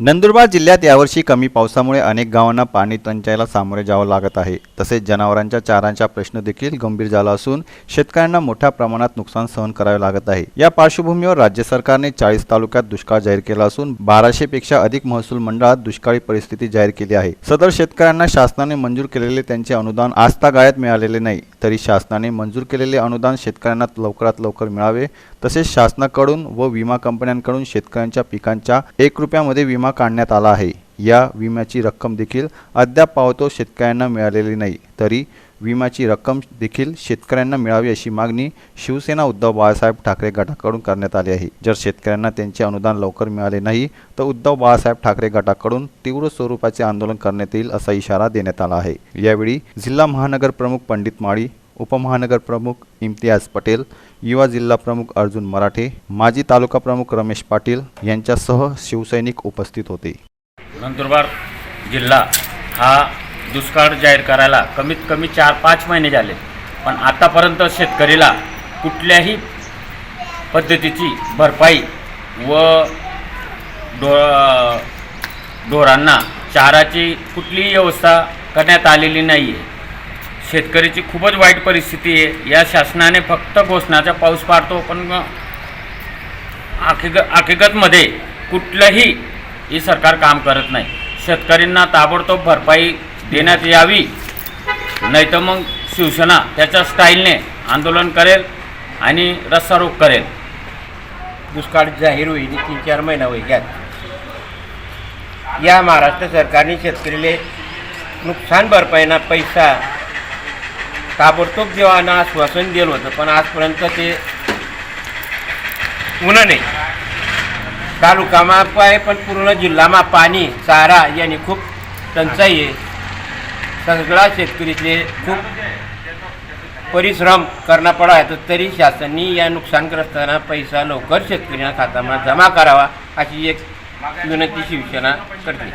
नंदुरबार जिल्ह्यात यावर्षी कमी पावसामुळे अनेक गावांना पाणी टंचाईला सामोरे जावं लागत आहे. तसेच जनावरांच्या चारांचा प्रश्न देखील गंभीर झाला असून शेतकऱ्यांना मोठ्या प्रमाणात नुकसान सहन करावे लागत आहे. या पार्श्वभूमीवर राज्य सरकारने चाळीस तालुक्यात दुष्काळ जाहीर केला असून बाराशे पेक्षा अधिक महसूल मंडळात दुष्काळी परिस्थिती जाहीर केली आहे. सदर शेतकऱ्यांना शासनाने मंजूर केलेले त्यांचे अनुदान आजतागायत मिळालेले नाही. तरी शासनाने मंजूर केलेले अनुदान शेतकऱ्यांना लवकरात लवकर मिळावे तसेच शासनाकडून व विमा कंपन्यांकडून शेतकऱ्यांच्या पिकांच्या एक रुपयामध्ये विमा काढण्यात आला आहे. या विम्याची रक्कम देखील अद्याप पावतो शेतकऱ्यांना मिळालेली नाही. तरी विम्याची रक्कम देखील शेतकऱ्यांना मिळावी अशी मागणी शिवसेना उद्धव बाळासाहेब ठाकरे गटाकडून करण्यात आली आहे. जर शेतकऱ्यांना त्यांचे अनुदान लवकर मिळाले नाही तर उद्धव बाळासाहेब ठाकरे गटाकडून तीव्र स्वरूपाचे आंदोलन करण्यात येईल असा इशारा देण्यात आला आहे. यावेळी जिल्हा महानगर प्रमुख पंडित माळी उपमहानगर प्रमुख इम्तियाज पटेल युवा जिल्हा प्रमुख अर्जुन मराठे माजी तालुका प्रमुख रमेश पाटील यांच्यासह शिवसैनिक उपस्थित होते. नंदुरबार जिल्हा हा दुष्काळ जाहीर करायला कमीत कमी चार पाच महिने झाले. पण आतापर्यंत शेतकरीला कुठल्याही पद्धतीची भरपाई व डो ढोरांना चाराची कुठलीही व्यवस्था करण्यात आलेली नाही आहे शेतकरीची खूपच वाईट परिस्थिती आहे. या शासनाने फक्त घोषणाचा पाऊस पाडतो पण आखिग हकीकतमध्ये कुठलंही ही सरकार काम करत नाही. शेतकऱ्यांना ताबडतोब भरपाई देण्यात यावी. नाही तर मग शिवसेना त्याच्या स्टाईलने आंदोलन करेल आणि रस्तारोख करेल. दुष्काळ जाहीर होईल तीन चार महिना वैग्यात या महाराष्ट्र सरकारने शेतकरीले नुकसान भरपाईना पैसा ताबडतोब देवानं आश्वासन दिलं होतं पण आजपर्यंत ते उन्हा नाही. तालुकामा आहे पण पूर्ण जिल्हामा पाणी चारा यांनी खूप टंचाई आहे. सगळा शेतकरीचे खूप परिश्रम करणं पडा आहे तर तरी शासनाने या नुकसानग्रस्तांना पैसा लवकर शेतकऱ्यांना खात्यामध्ये जमा करावा अशी एक विनंती शिवसेना करते.